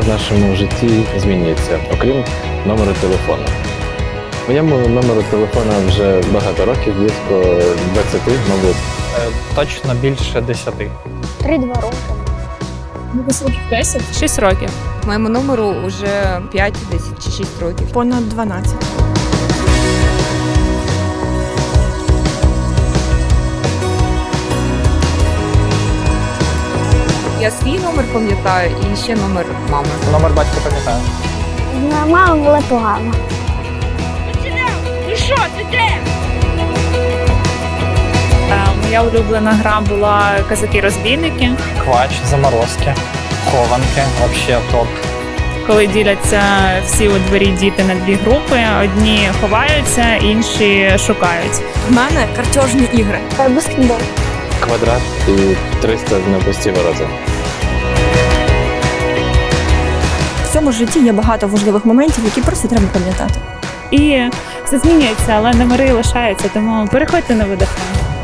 в нашому житті змінюється, окрім номеру телефону. Моєму номеру телефона вже багато років, близько 20, мабуть. Е, Точно більше 10. Три-два роки. Ну, років 10. 6 років. Моєму номеру вже 5, 10 чи 6 років. Понад 12. Я свій номер пам'ятаю і ще номер мами. Номер батька пам'ятаю. Мама була погана. Е, Моя улюблена гра була казаки-розбійники, Квач, заморозки, хованки, взагалі топ. коли діляться всі у дворі діти на дві групи. Одні ховаються, інші шукають. В мене картежні ігри. Е, Баскетбол. Квадрат і 300 на пусті ворота. Цьому житті є багато важливих моментів, які просто треба пам'ятати. І все змінюється, але номери лишаються, тому переходьте на Vodafone.